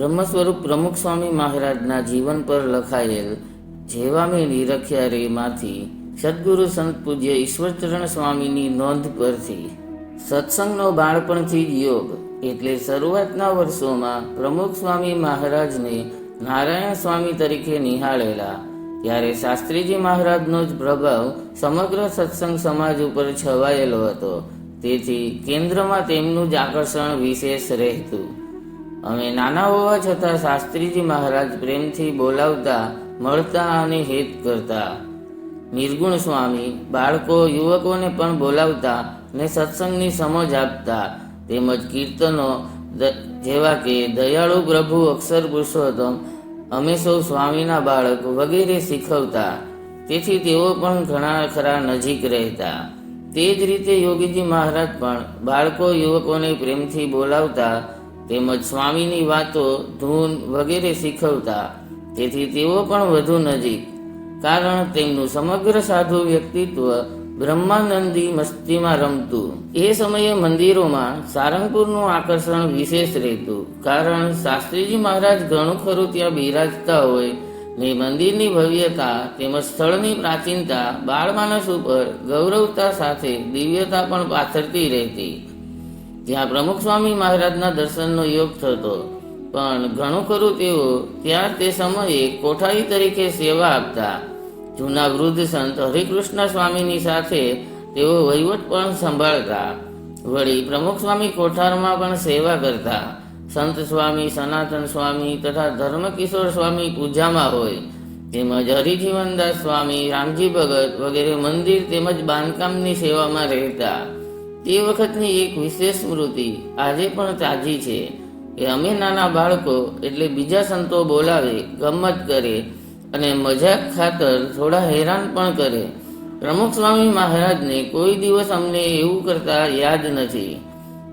બ્રહ્મ સ્વરૂપ પ્રમુખ સ્વામી મહારાજના જીવન પર લખાયેલ જેવામે નિરખ્યા રેમાંથી સદગુરુ સંત પૂજ્ય ઈશ્વરચરણ સ્વામીની નોંધ પરથી સત્સંગનો બાળપણથી જ યોગ એટલે શરૂઆતના વર્ષોમાં પ્રમુખ સ્વામી મહારાજને નારાયણ સ્વામી તરીકે નિહાળેલા, ત્યારે શાસ્ત્રીજી મહારાજનો જ પ્રભાવ સમગ્ર સત્સંગ સમાજ ઉપર છવાયેલો હતો. તેથી કેન્દ્રમાં તેમનું જ આકર્ષણ વિશેષ રહેતું. અમે નાના હોવા છતાં શાસ્ત્રીજી મહારાજ પ્રેમથી બોલાવતા, મળતા અને હેત કરતા. નિર્ગુણ સ્વામી બાળકો, યુવકોને પણ બોલાવતા ને સત્સંગની સમજ આપતા. તેમજ કીર્તનો જેવા કે દયાળુ પ્રભુ અક્ષર પુરુષોત્તમ, અમે સૌ સ્વામીના બાળક વગેરે શીખવતા. તેથી તેઓ પણ ઘણા ખરા નજીક રહેતા. તે જ રીતે યોગીજી મહારાજ પણ બાળકો, યુવકોને પ્રેમથી બોલાવતા તેમજ સ્વામીની વાતો ધૂન વગેરે શીખવતા, તેથી તેઓ પણ વધુ નજીક. કારણ તેમનું સમગ્ર સાધુ વ્યક્તિત્વ બ્રહ્માનંદી મસ્તીમાં રમતું. એ સમયે મંદિરોમાં સારંગપુરનું આકર્ષણ વિશેષ રહેતું. કારણ શાસ્ત્રીજી મહારાજ ઘણું ખરું ત્યાં બિરાજતા હોય, ને મંદિરની ભવ્યતા તેમજ સ્થળની પ્રાચીનતા બાળમાનસ ઉપર ગૌરવતા સાથે દિવ્યતા પણ પાથરતી રહેતી. ત્યાં પ્રમુખ સ્વામી મહારાજના દર્શનનો યોગ થતો. પણ ઘણું ખરું તેઓ ત્યાં તે સમયે કોઠારી તરીકે સેવા આપતા. જૂના વૃદ્ધ સંત હરિકૃષ્ણ સ્વામીની સાથે તેઓ વહીવટ પણ સંભાળતા. વળી પ્રમુખ સ્વામી કોઠારમાં પણ સેવા કરતા. સંત સ્વામી, સનાતન સ્વામી તથા ધર્મકિશોર સ્વામી પૂજામાં હોય. તેમજ હરિજીવનદાસ સ્વામી, રામજી ભગત વગેરે મંદિર તેમજ બાંધકામની સેવામાં રહેતા. તે વખતની એક વિશેષ સ્મૃતિ આજે પણ તાજી છે. કે અમે નાના બાળકો એટલે બીજા સંતો બોલાવે ગમત કરે અને મજાક ખાતર થોડા હેરાન પણ કરે. પ્રમુખ સ્વામી મહારાજને કોઈ દિવસ અમને એવું કરતા યાદ નથી.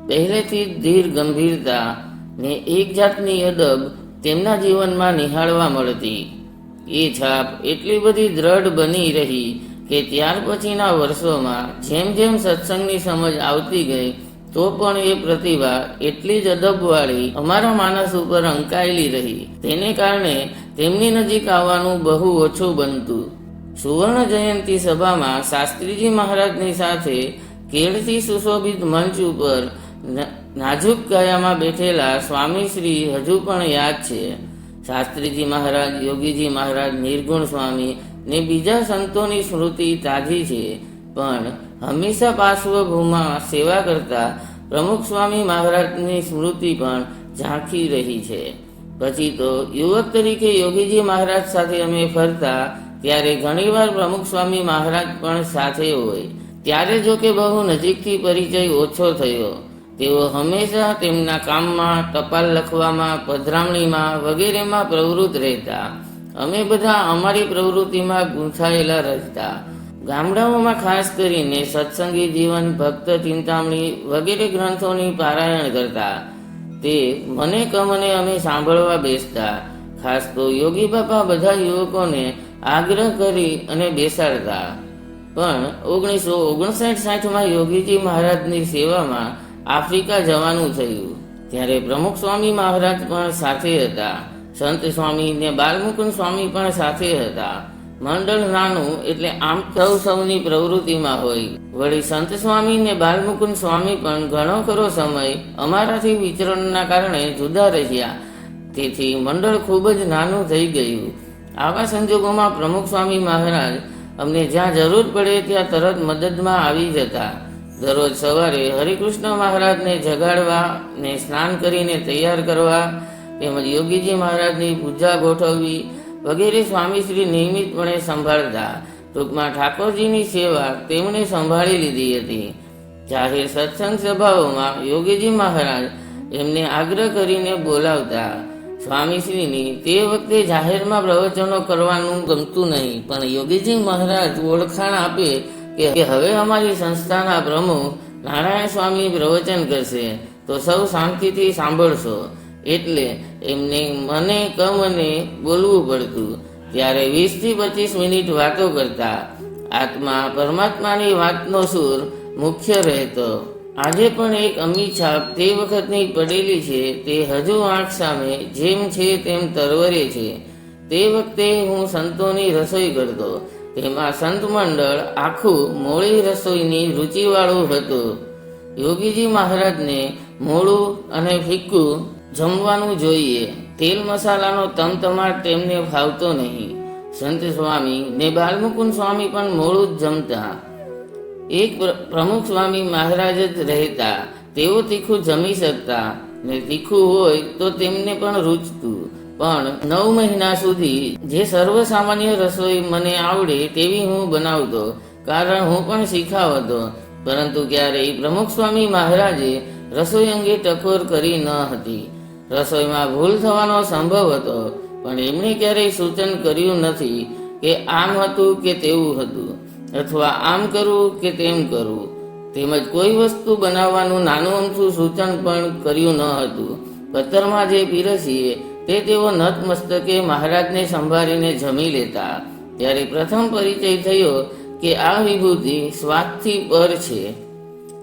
પહેલેથી જ ધીર ગંભીરતા ને એક જાતની અદબ તેમના જીવનમાં નિહાળવા મળતી. એ છાપ એટલી બધી દ્રઢ બની રહી કે ત્યાર પછીના વર્ષોમાં જેમ જેમ સત્સંગની સમજ આવતી ગઈ, તો પણ એ પ્રતિભા એટલી જ અદબવાળી અમારા માણસ ઉપર અંકાયેલી રહી. તેને કારણે તેમની નજીક આવવાનું બહુ ઓછું બનતું. સુવર્ણ જયંતી સભામાં શાસ્ત્રીજી મહારાજની સાથે કેળથી સુશોભિત મંચ ઉપર નાજુક ગાયામાં બેઠેલા સ્વામીશ્રી હજુ પણ યાદ છે. શાસ્ત્રીજી મહારાજ, યોગીજી મહારાજ, નિર્ગુણ સ્વામી ને બીજા સંતોની સ્મૃતિ તાજી છે. પણ હંમેશા પાર્શ્વભૂમાં સેવા કરતા પ્રમુખ સ્વામી મહારાજની સ્મૃતિ પણ ઝાંખી રહી છે. પછી તો યુવક તરીકે યોગીજી મહારાજ સાથે અમે ફરતા ત્યારે ઘણીવાર પ્રમુખ સ્વામી મહારાજ પણ સાથે હોય. ત્યારે જો કે બહુ નજીકથી પરિચય ઓછો થયો. તેઓ હંમેશા તેમના કામમાં, ટપાલ લખવામાં, પધરામણીમાં વગેરેમાં પ્રવૃત્ત રહેતા. અમે બધા અમારી પ્રવૃત્તિમાં ગૂંથાયેલા રહેતા. ગામડાઓમાં ખાસ કરીને સત્સંગી જીવન, ભક્ત, ચિંતામણી વગેરે ગ્રંથોની પારાયણ કરતા. તે મને કમને અમે સાંભળવા બેસતા. ખાસ તો યોગી બાપા બધા યુવકોને આગ્રહ કરી અને બેસાડતા. પણ ઓગણીસો ઓગણસાઠ સાઠમાં યોગીજી મહારાજની સેવામાં આફ્રિકા જવાનું થયું. ત્યારે પ્રમુખ સ્વામી મહારાજ પણ સાથે હતા. સંત સ્વામી ને બાલમુકુંદ સ્વામી પણ સાથે હતા. મંડળ નાનું એટલે આમ સૌ સૌની પ્રવૃત્તિમાં હોય. વળી સંત સ્વામી ને બાલમુકુંદ સ્વામી પણ ઘણો ખરો સમય અમારાથી વિચરણના કારણે જુદા રહ્યા. તેથી મંડળ ખૂબ જ નાનું થઈ ગયું. આવા સંજોગોમાં પ્રમુખ સ્વામી મહારાજ અમને જ્યાં જરૂર પડે ત્યાં તરત મદદમાં આવી જતા. દરરોજ સવારે હરિકૃષ્ણ મહારાજને જગાડવા ને સ્નાન કરીને તૈયાર કરવા તેમજ યોગીજી મહારાજની પૂજા ગોઠવવી વગેરે સ્વામીશ્રી નિયમિતપણે સંભાળતા. ટૂંકમાં ઠાકોરજીની સેવા તેમણે સંભાળી લીધી હતી. જાહેર સત્સંગ સભાઓમાં યોગીજી મહારાજ એમને આગ્રહ કરીને બોલાવતા. સ્વામીશ્રીની તે વખતે જાહેરમાં પ્રવચનો કરવાનું ગમતું નહીં, પણ યોગીજી મહારાજ ઓળખાણ આપે કે હવે અમારી સંસ્થાના પ્રમુખ નારાયણ સ્વામી પ્રવચન કરશે. તો સૌ શાંતિથી સાંભળશો. એટલે એમને મને કમને બોલવું પડતું. ત્યારે વીસથી પચીસ મિનિટ વાતો કરતા આત્મા પરમાત્માની વાતનો સૂર મુખ્ય રહેતો. આજે પણ એક અમી છાપ તે વખતની પડેલી છે, તે હજુ આંખ સામે જેમ છે તેમ તરવરે છે. તે વખતે હું સંતોની રસોઈ કરતો. તેમાં સંત મંડળ આખું મોળી રસોઈની રુચિવાળું હતું. યોગીજી મહારાજને મોળું અને ફીક્કું જમવાનું જોઈએ. તેલ મસાલાનો તમતમાટ તેમને ફાવતો નહીં. સંત સ્વામી ને બાલમુકુંદ સ્વામી પણ મોળું જ જમતા. એક પ્રમુખ સ્વામી મહારાજ જ રહેતા. તેઓ તીખું જમી શકતા. ને તીખું હોય તો તેમને પણ રૂચતું. પણ નવ મહિના સુધી જે સર્વસામાન્ય રસોઈ મને આવડે તેવી હું બનાવતો. કારણ હું પણ શીખાવ હતો પરંતુ ક્યારેય પ્રમુખ સ્વામી મહારાજે રસોઈ અંગે ટકોર કરી ન હતી. રસોઈમાં ભૂલ થવાનો સંભવ હતો, પણ એમણે ક્યારેય સૂચન કર્યું નથી કે આમ હતું કે તેવું હતું, અથવા આમ કરવું કે તેમ કરવું. તેમજ કોઈ વસ્તુ બનાવવાનું નાનું અમથું સૂચન પણ કર્યું ન હતું. પથ્થરમાં જે પીરસીએ, તે તેઓ નતમસ્તકે મહારાજને સંભાળીને જમી લેતા. ત્યારે પ્રથમ પરિચય થયો કે આ વિભૂતિ સ્વાદથી પર છે.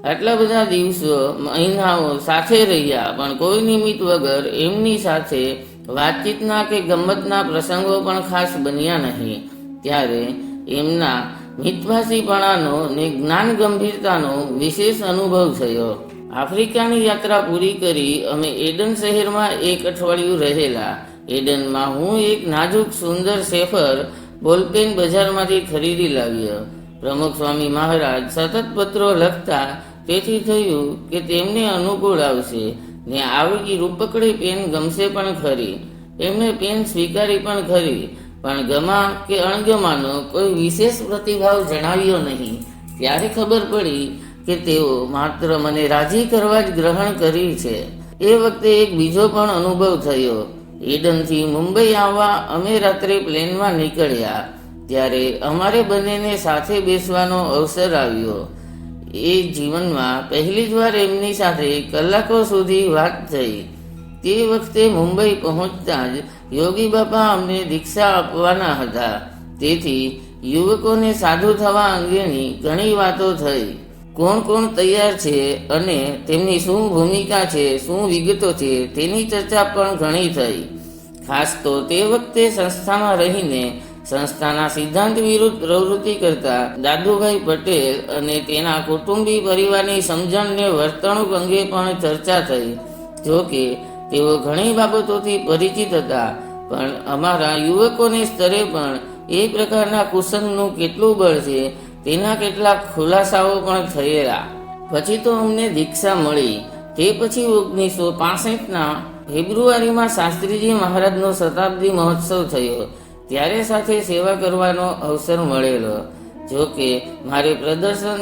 આટલા બધા દિવસો મહિનાઓ સાથે રહ્યા, પણ કોઈ નિમિત્ત વગર એમની સાથે વાતચીતના કે ગમતના પ્રસંગો પણ ખાસ બન્યા નહીં. ત્યારે એમના મિતભાષીપણાનો ને જ્ઞાન ગંભીરતાનો વિશેષ અનુભવ થયો. આફ્રિકાની યાત્રા પૂરી કરી અમે એડન શહેરમાં એક અઠવાડિયું રહેલા. એડનમાં હું એક નાજુક સુંદર સેફર બોલપેન બજારમાંથી ખરીદી લાવ્યો. પ્રમુખ સ્વામી મહારાજ સતત પત્રો લખતા તેથી થયું કે તેમને અનુકૂળ આવશે. ને આવી રૂપકડી પેન ગમશે પણ ખરી. એમણે પેન સ્વીકારી પણ ખરી. પણ ગમા કે અણગમાનો કોઈ વિશેષ પ્રતિભાવ જણાવ્યો નહીં. ત્યારે ખબર પડી કે તેઓ માત્ર મને રાજી કરવા જ ગ્રહણ કરી છે. એ વખતે એક બીજો પણ અનુભવ થયો. એડનથી મુંબઈ આવવા અમે રાત્રે પ્લેનમાં નીકળ્યા. ત્યારે અમારે બંનેને સાથે બેસવાનો અવસર આવ્યો. એ જીવનમાં પહેલી જ વાર એમની સાથે કલાકો સુધી વાત થઈ. તે વખતે મુંબઈ પહોંચતા જ યોગી બાપા અમને દીક્ષા આપવાના હતા. તેથી યુવકોને સાધુ થવા અંગેની ઘણી વાતો થઈ. કોણ કોણ તૈયાર છે અને તેમની શું ભૂમિકા છે, શું વિગતો છે, તેની ચર્ચા પણ ઘણી થઈ. ખાસ તો તે વખતે સંસ્થામાં રહીને સંસ્થાના સિદ્ધાંત વિરુદ્ધ પ્રવૃત્તિ કરતા દાદુભાઈ પટેલ અને તેના કુટુંબી પરિવારની સમજણને વર્તણૂક અંગે પણ ચર્ચા થઈ. જો કે, તેઓ ઘણી બાબતોથી પરિચિત હતા, પણ અમારા યુવકોને સ્તરે પણ એ પ્રકારના કુસંગનું કેટલું બળ છે, તેના કેટલાક ખુલાસાઓ પણ થયેલા. પછી તો અમને દીક્ષા મળી. તે પછી ઓગણીસો પાસઠના ફેબ્રુઆરીમાં શાસ્ત્રીજી મહારાજનો શતાબ્દી મહોત્સવ થયો. ત્યારે સાથે સેવા કરવાનો અવસર મળેલો, જો કે મારે પ્રદર્શન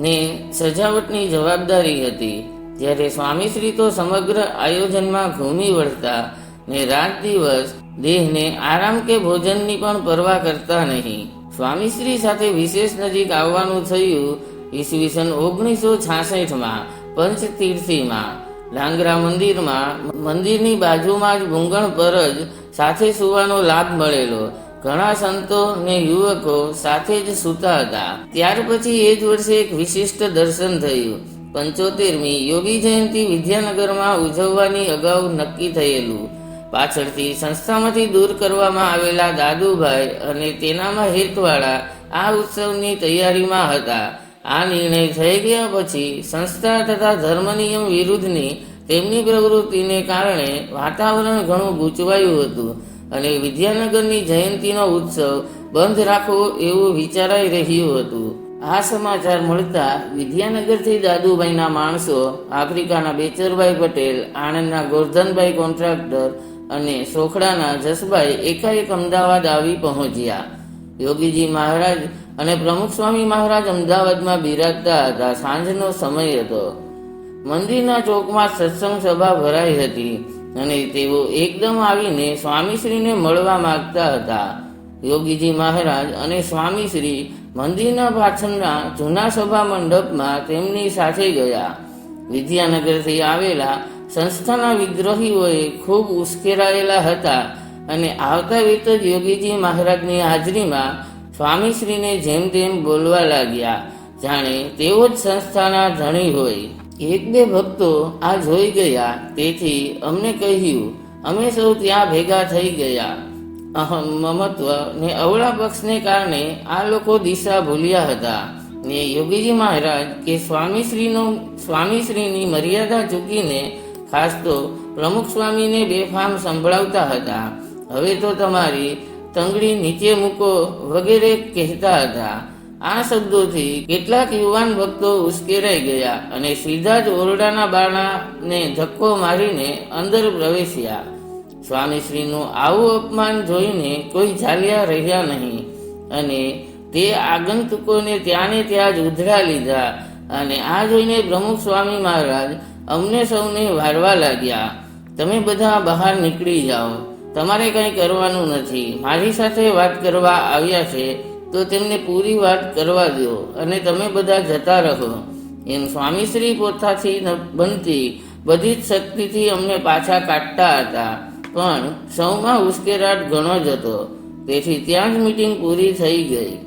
ને સજાવટની જવાબદારી હતી. જ્યારે સ્વામીશ્રી તો સમગ્ર આયોજનમાં ઘૂમી વળતા ને રાત દિવસ દેહને આરામ કે ભોજનની પણ પરવા કરતા નહીં. સ્વામીશ્રી સાથે વિશેષ નજીક આવવાનું થયું ઈસવીસન ઓગણીસો છાસઠમાં પંચતીર્થીમાં. ડાંગરા મંદિરમાં મંદિરની બાજુમાં જ ભૂંગણ પર જ સાથે સૂવાનો લાભ મળેલો. ઘણા સંતો ને યુવકો સાથે જ સૂતા હતા. ત્યાર પછી એ જ વર્ષે એક વિશિષ્ટ દર્શન થયું. પંચોતેરમી યોગી જયંતિ વિદ્યાનગરમાં ઉજવવાની અગાઉ નક્કી થયેલું. પાછળથી સંસ્થામાંથી દૂર કરવામાં આવેલા દાદુભાઈ અને તેનામાં હેતવાળા આ ઉત્સવની તૈયારીમાં હતા. આ નિર્ણય થઈ ગયા પછી સંસ્થા તથા ધર્મ નિયમ વિરુદ્ધની તેમની પ્રવૃત્તિને કારણે વાતાવરણ ઘણું ગૂંચવાયું હતું અને વિદ્યાનગરની જયંતિનો ઉત્સવ બંધ રાખવો એવું વિચારાઈ રહ્યું હતું. આ સમાચાર મળતા વિદ્યાનગરથી દાદુભાઈના માણસો, આફ્રિકાના બેચરભાઈ પટેલ, આણંદના ગોરધનભાઈ કોન્ટ્રાક્ટર અને સોખડાના જસભાઈ એકાએક અમદાવાદ આવી પહોંચ્યા. યોગીજી મહારાજ અને પ્રમુખ સ્વામી મહારાજ અમદાવાદમાં બિરાજતા હતા. સાંજનો સમય હતો. મંદિરના ચોકમાં સત્સંગ સભા ભરાઈ હતી અને તેઓ એકદમ આવીને સ્વામીશ્રીને મળવા માંગતા હતા. યોગીજી મહારાજ અને સ્વામીશ્રી મંદિરના પાછળના જૂના સભા મંડપમાં તેમની સાથે ગયા. વિદ્યાનગરથી આવેલા સંસ્થાના વિદ્રોહીઓએ ખૂબ ઉશ્કેરાયેલા હતા અને આવતા વેત જ યોગીજી મહારાજની હાજરીમાં સ્વામીશ્રીને જેમ તેમ બોલવા લાગ્યા. જાણે તેઓ જ સંસ્થાના ધણી હોય. એક બે ભક્તો આ જોઈ ગયા. તેથી અમને કહ્યું, અમે સૌ ત્યાં ભેગા થઈ ગયા. અહમ મમત્વ ને અવળા પક્ષને કારણે આ લોકો દિશા ભૂલ્યા હતા. ને યોગીજી મહારાજ કે સ્વામીશ્રીનો, સ્વામીશ્રીની મર્યાદા ચૂકીને ખાસ તો પ્રમુખ સ્વામીને બેફામ સંભળાવતા હતા. હવે તો તમારી તંગડી નીચે મૂકો વગેરે કહેતા હતા. આ શબ્દોથી કેટલાક યુવાન ભક્તો ઉશ્કેરાઈ ગયા અને સીધા જ ઓરડાના બારણાને ધક્કો મારીને અંદર પ્રવેશ્યા. સ્વામીશ્રીનું આવું અપમાન જોઈને કોઈ ચાલ્યા રહ્યા નહીં અને તે આગંતુકોને ત્યાંને ત્યાં જ ઉધરા લીધા અને આ જોઈને પ્રમુખ સ્વામી મહારાજ અમને સૌને વારવા લાગ્યા. તમે બધા બહાર નીકળી જાઓ. તમારે કંઈ કરવાનું નથી. મારી સાથે વાત કરવા આવ્યા છે, તો તેમને પૂરી વાત કરવા દો અને તમે બધા જતા રહો. એમ સ્વામીશ્રી પોતાથી બનતી, બધી જ શક્તિથી અમને પાછા કાઢતા હતા. પણ સૌમાં ઉશ્કેરાટ ઘણો જ હતો. તેથી ત્યાં જ મીટિંગ પૂરી થઈ ગઈ.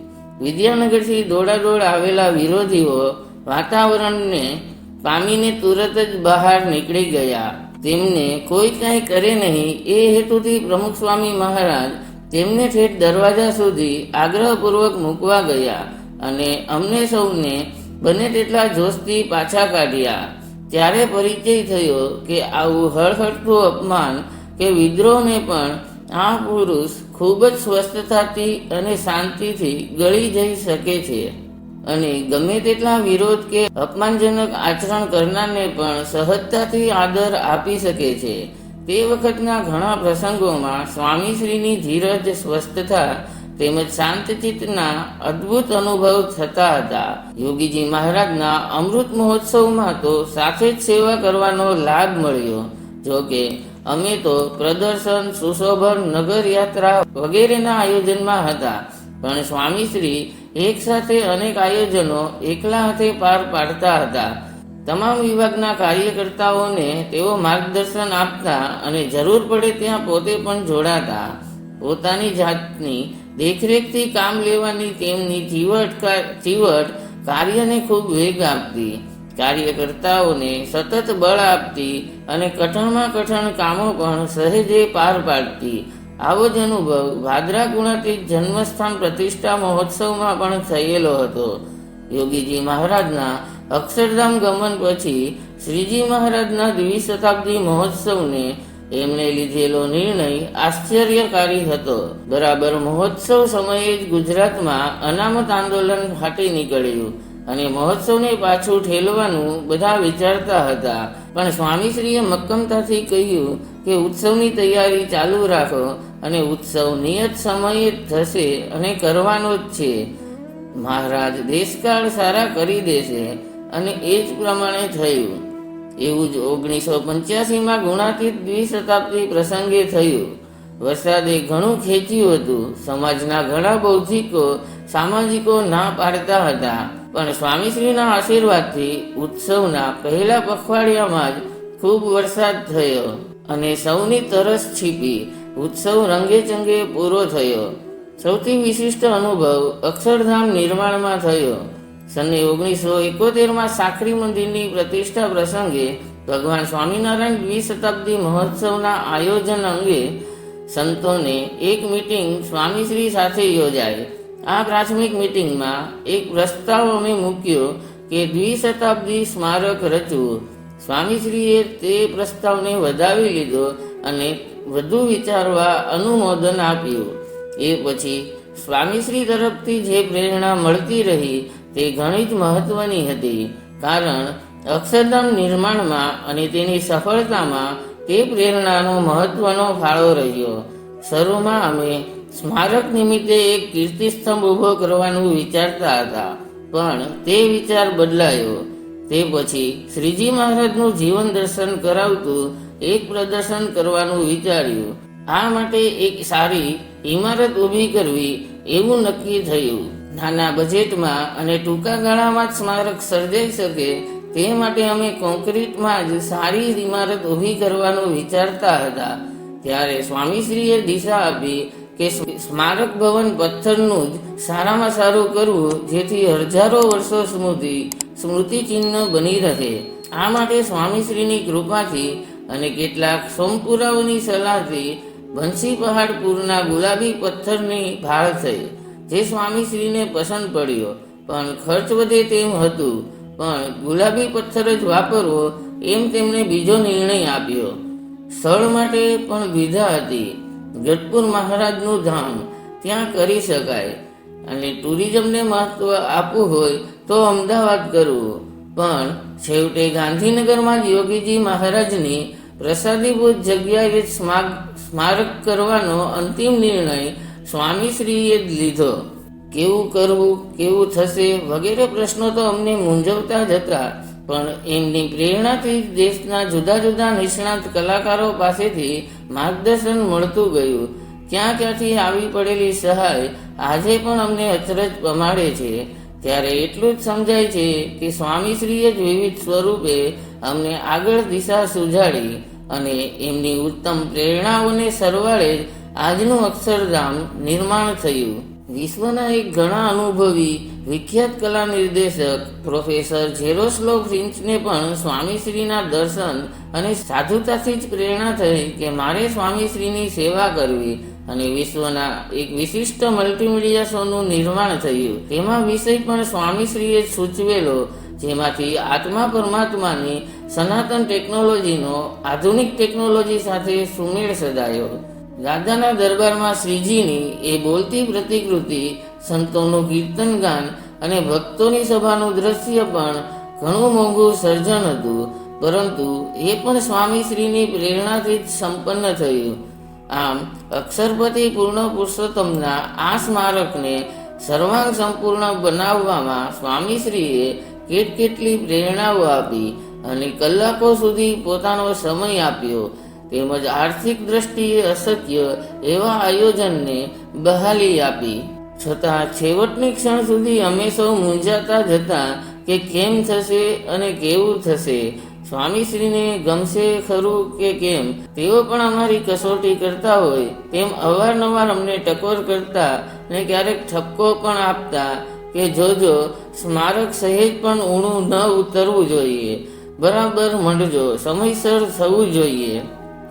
વિદ્યાનગરથી દોડાદોડ આવેલા વિરોધીઓ વાતાવરણને પામીને તુરત જ બહાર નીકળી ગયા. તેમને કોઈ કાંઈ કરે નહીં, એ હેતુથી પ્રમુખ સ્વામી મહારાજ તેમને ઠેઠ દરવાજા સુધી આગ્રહપૂર્વક મૂકવા ગયા અને અમને સૌને બને તેટલા જોશથી પાછા કાઢ્યા. ત્યારે પરિચય થયો કે આવું હળહળતું અપમાન કે વિદ્રોહને પણ આ પુરુષ ખૂબ જ સ્વસ્થતાથી અને શાંતિથી ગળી જઈ શકે છે. અને ગમે તેટલા વિરોધ કે અપમાનજનક આચરણ કરનારને પણ સહજતાથી આદર આપી શકે છે. તે વખતના ઘણા પ્રસંગોમાં સ્વામીશ્રીની ધીરજ, સ્વસ્થતા તેમજ શાંતચિત્તના અદ્ભુત અનુભવ થતા હતા. યોગીજી મહારાજના અમૃત મહોત્સવમાં તો સાથે જ સેવા કરવાનો લાભ મળ્યો. જોકે અમે તો પ્રદર્શન, સુશોભન નગર યાત્રા વગેરેના આયોજનમાં હતા. પણ સ્વામીશ્રી એક સાથે અનેક આયોજનો એકલા હાથે પાર પાડતા હતા. તમામ વિભાગના કાર્યકર્તાઓને તેઓ માર્ગદર્શન આપતા અને જરૂર પડે ત્યાં પોતે પણ જોડાતા. પોતાની જાતની દેખરેખથી કામ લેવાની તેમની ચીવટ ચીવટ કાર્યને ખૂબ વેગ આપતી. કાર્યકર્તાઓને સતત બળ આપતી અને કઠણમાં કઠણ કામો પણ સહેજે પાર પાડતી. આવો જ અનુભવ. ભાદરા ગુણાતીત જન્મસ્થાન પ્રતિષ્ઠા મહોત્સવમાં પણ થયેલો હતો. યોગીજી મહારાજના અક્ષરધામ ગમન પછી શ્રીજી મહારાજના દ્વિશતાબ્દી મહોત્સવને એમણે લીધેલો નિર્ણય આશ્ચર્યકારી હતો. બરાબર મહોત્સવ સમયે જ ગુજરાતમાં અનામત આંદોલન ફાટી નીકળ્યું. અને મહોત્સવને પાછું ઠેલવાનું બધા વિચારતા હતા. પણ સ્વામીશ્રીએ મક્કમતાથી કહ્યું કે ઉત્સવની તૈયારી ચાલુ રાખો અને ઉત્સવ નિયત સમયે જ થશે અને કરવાનો જ છે. મહારાજ દેશકાળ સારા કરી દેશે અને એ જ પ્રમાણે થયું. એવું જ ઓગણીસો પંચ્યાસીમાં ગુણાતીત દ્વિશતાબ્દી પ્રસંગે થયું. વરસાદે ઘણું ખેંચ્યું હતું. સમાજના ઘણા બૌદ્ધિકો સામાજિકો ના પાડતા હતા. પણ સ્વામીશ્રીના આશીર્વાદથી ઉત્સવના પહેલા પખવાડિયામાં જ ખૂબ વરસાદ થયો અને સૌની તરસ છીપી ઉત્સવ રંગે ચંગે પૂરો થયો. સૌથી વિશિષ્ટ અનુભવ અક્ષરધામ નિર્માણમાં થયો. સને ઓગણીસો એકોતેરમાં સાખરી મંદિરની પ્રતિષ્ઠા પ્રસંગે ભગવાન સ્વામિનારાયણ દ્વિશતાબ્દી મહોત્સવના આયોજન અંગે સંતોને એક મીટિંગ સ્વામીશ્રી સાથે યોજાઈ. આ પ્રાથમિક મીટિંગમાં એક પ્રસ્તાવ અમે મૂક્યો કે દ્વિશતાબ્દી સ્મારક રચવું. સ્વામીશ્રીએ તે પ્રસ્તાવને વધાવી લીધો અને વધુ વિચારવા અનુમોદન આપ્યું. એ પછી સ્વામીશ્રી તરફથી જે પ્રેરણા મળતી રહી તે ઘણી જ મહત્વની હતી, કારણ અક્ષરધામ નિર્માણમાં અને તેની સફળતામાં તે પ્રેરણાનો મહત્વનો ફાળો રહ્યો. શરૂમાં અમે સ્મારક નિમિત્તે એક કીર્તિસ્તંભ ઊભો કરવાનું વિચારતા હતા. પણ તે વિચાર બદલાયો. તે પછી શ્રીજી મહારાજનું જીવન દર્શન કરાવતું એક પ્રદર્શન કરવાનું વિચાર્યું. આ માટે એક સારી ઇમારત ઊભી કરવી એવું નક્કી થયું. નાના બજેટમાં અને ટૂંકા ગાળામાં જ સ્મારક સર્જાઈ શકે તે માટે અમે કોન્ક્રીટમાં જ સારી ઇમારત ઊભી કરવાનું વિચારતા હતા. ત્યારે સ્વામીશ્રીએ દિશા આપી કે સ્મારક ભવન પથ્થરનું જ સારામાં સારું કરવું જેથી હજારો વર્ષો સ્મૃતિ ચિહ્ન બની રહે. આ માટે સ્વામીશ્રીની કૃપાથી અને કેટલાક સોમપુરાઓની સલાહથી બંસી પહાડ પૂરના ગુલાબી પથ્થરની ભાળ થઈ, જે સ્વામીશ્રીને પસંદ પડ્યો. પણ ખર્ચ વધે તેમ હતું, પણ ગુલાબી પથ્થર જ વાપરવો એમ તેમણે બીજો નિર્ણય આપ્યો. સ્થળ માટે પણ વિધા હતી. ગઢપુર મહારાજનું ધામ, ત્યાં કરી શકાય. અને ટુરિઝમને મહત્વ આપવું હોય તો અમદાવાદ કરવું. પણ છેવટે ગાંધીનગરમાં જ યોગીજી મહારાજની પ્રસાદીભૂત જગ્યાએ સ્મા- સ્મારક કરવાનો અંતિમ નિર્ણય સ્વામીશ્રીએ જ લીધો. કેવું કરવું, કેવું થશે વગેરે પ્રશ્નો તો અમને મૂંઝવતા જ હતા. પણ એમની પ્રેરણાથી દેશના જુદા જુદા નિષ્ણાત કલાકારો પાસેથી માર્ગદર્શન મળતું ગયું. ક્યાં ક્યાંથી આવી પડેલી સહાય આજે પણ અમને અચરજ પમાડે છે. ત્યારે એટલું જ સમજાય છે કે સ્વામીશ્રીએ જ વિવિધ સ્વરૂપે અમને આગળ દિશા સુજાડી અને એમની ઉત્તમ પ્રેરણાઓને સરવાળે જ આજનું અક્ષરધામ નિર્માણ થયું. વિશ્વના એક ઘણા અનુભવી વિખ્યાત કલા નિર્દેશક પ્રોફેસર જેરોસ્લો ફિન્ચને પણ સ્વામીશ્રીના દર્શન અને સાધુતાથી જ પ્રેરણા થઈ કે મારે સ્વામીશ્રીની સેવા કરવી અને વિશ્વના એક વિશિષ્ટ મલ્ટીમીડિયા શોનું નિર્માણ થયું. તેમાં વિષય પણ સ્વામીશ્રીએ સૂચવેલો, જેમાંથી આત્મા પરમાત્માની સનાતન ટેકનોલોજીનો આધુનિક ટેકનોલોજી સાથે સુમેળ સદાયો. દાદાના દરબારમાં શ્રીજીની એ બોલતી પ્રતિકૃતિ, સંતોનું કીર્તન ગાન અને ભક્તોની સભાનું દ્રશ્ય પણ ઘણું મોંઘું સર્જન હતું. પરંતુ એ પણ સ્વામીશ્રીની પ્રેરણાથી જ સંપન્ન થયું. આમ અક્ષરપતિ પૂર્ણ પુરુષોત્તમના આ સ્મારકને સર્વાંગ સંપૂર્ણ બનાવવામાં સ્વામીશ્રીએ કેટ કેટલી પ્રેરણાઓ આપી અને કલાકો સુધી પોતાનો સમય આપ્યો. તેમજ આર્થિક દ્રષ્ટિએ અશક્ય એવા આયોજનને બહાલી આપી. છતાં છેવટની ક્ષણ સુધી અમે સૌ મૂંઝાતા જતા કે કેમ થશે અને કેવું થશે. સ્વામીશ્રીને ગમશે ખરું કે કેમ? તેઓ પણ અમારી કસોટી કરતા હોય તેમ અવારનવાર અમને ટકોર કરતા ને ક્યારેક ઠપકો પણ આપતા કે જોજો, સ્મારક સહેજ પણ ઊણું ન ઉતરવું જોઈએ. બરાબર મંડજો, સમયસર થવું જોઈએ.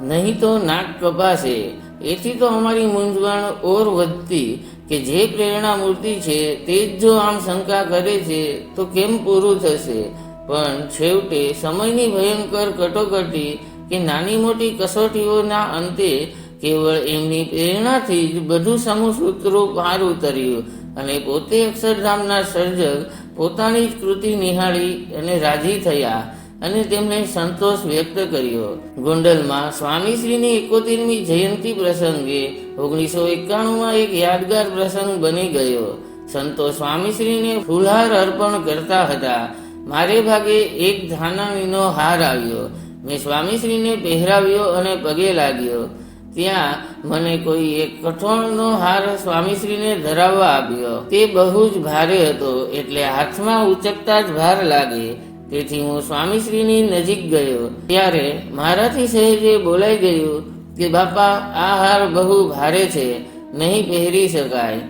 નહીં તો નાક કપાશે. એથી તો અમારી મૂંઝવણ ઓર વધતી કે જે પ્રેરણા મૂર્તિ છે તે જ જો આમ શંકા કરે છે, તો કેમ પૂરું થશે? પણ છેવટે સમયની ભયંકર કટોકટી કે નાની મોટી કસોટીઓના અંતે કેવળ એમની પ્રેરણાથી જ બધું સમૂહ સૂત્રો પાર ઉતર્યું અને પોતે અક્ષરધામના સર્જક પોતાની જ કૃતિ નિહાળી અને રાજી થયા. અને તેમણે સંતોષ વ્યક્ત કર્યો. ગોંડલમાં સ્વામીશ્રીની એકોતેરમી જયંતિ પ્રસંગે ઓગણીસો એકાણુંમાં એક યાદગાર પ્રસંગ બની ગયો. સંતો સ્વામીશ્રીને ફૂલહાર અર્પણ કરતા હતા. મારે ભાગે એક ધાનાણીનો હાર આવ્યો. મેં સ્વામીશ્રીને પહેરાવ્યો અને પગે લાગ્યો. ત્યાં મને કોઈ એક કઠોળનો હાર સ્વામીશ્રીને ધરાવવા આપ્યો. તે બહુ જ ભારે હતો, એટલે હાથમાં ઉચકતા જ ભાર લાગે. તેથી હું સ્વામીશ્રીની નજીક ગયો. ત્યારે મારાથી સહેજે બોલાઈ ગયું કે, બાપા, આ હાર બહુ ભારે છે, નહીં પહેરી શકાય.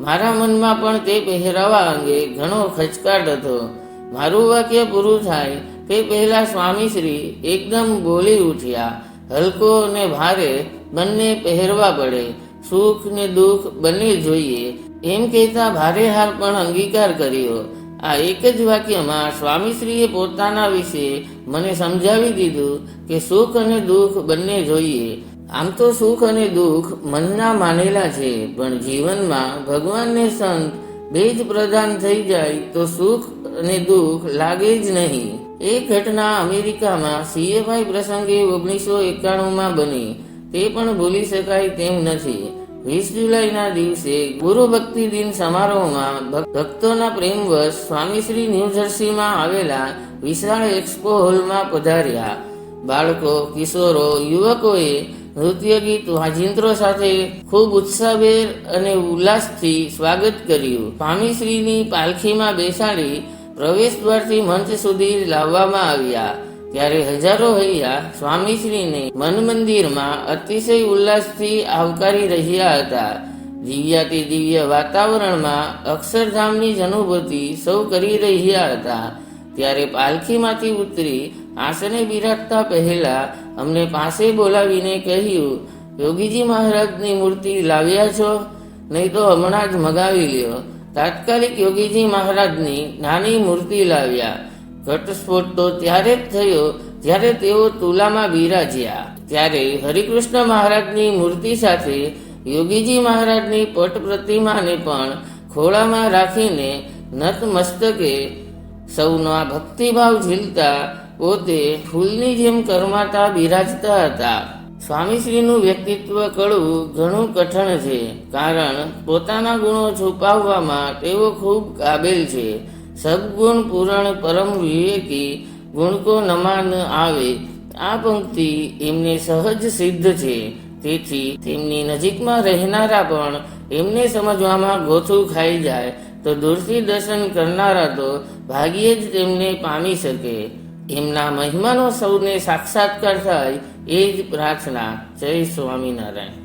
મારા મનમાં પણ તે પહેરાવા અંગે ઘણો ખચકાટ હતો. મારું વાક્ય પૂરું થાય તે પહેલા સ્વામીશ્રી એકદમ બોલી ઉઠ્યા. હલકો અને ભારે બંને પહેરવા પડે. સુખ ને દુઃખ બંને જોઈએ. એમ કહેતા ભારે હાર પણ અંગીકાર કર્યો. આ એક જ વાક્યમાં સ્વામીશ્રીએ પોતાના વિશે મને સમજાવી દીધું કે સુખ અને દુઃખ બંને જોઈએ. આમ તો સુખ અને દુઃખ મનના માનેલા છે, પણ જીવનમાં ભગવાનને સંત બે જ પ્રદાન થઈ જાય તો સુખ અને દુઃખ લાગે જ નહીં. એ ઘટના અમેરિકામાં સીએફઆઈ પ્રસંગે ઓગણીસો એકાણુંમાં બની. તે પણ ભૂલી શકાય તેમ નથી. વીસ જુલાઈના દિવસે ગુરુ ભક્તિ દિન સમારોહમાં ભક્તોના પ્રેમવશ સ્વામીશ્રી ન્યૂ જર્સીમાં આવેલા વિશાળ એક્સપો હોલમાં પધાર્યા. બાળકો, કિશોરો, યુવકોએ નૃત્ય ગીત વાજિંત્રો સાથે ખૂબ ઉત્સાહભેર અને ઉલ્લાસથી સ્વાગત કર્યું. સ્વામીશ્રીની પાલખીમાં બેસાડી પ્રવેશ દ્વારથી મંચ સુધી લાવવામાં આવ્યા. ત્યારે હજારો હૈયા સ્વામીશ્રીને મન મંદિરમાં અતિશય ઉલ્લાસથી આવકારી રહ્યા હતા. દિવ્યાતિ દિવ્ય વાતાવરણમાં અક્ષરધામની જ અનુભૂતિ સૌ કરી રહ્યા હતા. ત્યારે પાલખીમાંથી ઉતરી આસને બિરાજતા પહેલા અમને પાસે બોલાવીને કહ્યું, યોગીજી મહારાજની મૂર્તિ લાવ્યા છો? નહીં તો હમણાં જ મગાવી લ્યો. તાત્કાલિક યોગીજી મહારાજની નાની મૂર્તિ લાવ્યા. ઘટસ્ફોટ તો ત્યારે જ થયો જ્યારે તેઓ તુલામાં બિરાજ્યા. ત્યારે હરિકૃષ્ણ મહારાજની મૂર્તિ સાથે યોગીજી મહારાજની પટ પ્રતિમાને પણ ખોળામાં રાખીને નતમસ્તકે સૌના ભક્તિભાવ ઝીલતા પોતે ફૂલની જેમ કરમાતા બિરાજતા હતા. સ્વામીશ્રીનું વ્યક્તિત્વ કળવું ઘણું કઠણ છે, કારણ પોતાના ગુણો છુપાવવામાં તેઓ ખૂબ કાબેલ છે. સદગુણ પૂરણ પરમ વિવેકી ગુણ કો નમાન આવે. આ પંક્તિ એમને સહજ સિદ્ધ છે. તેથી તેમની નજીકમાં રહેનારા પણ એમને સમજવામાં ગોથું ખાઈ જાય. તો દૂરથી દર્શન કરનારા તો ભાગ્યે જ તેમને પામી શકે. એમના મહિમાનો સૌને સાક્ષાત્કાર થાય એ જ પ્રાર્થના. જય સ્વામિનારાયણ.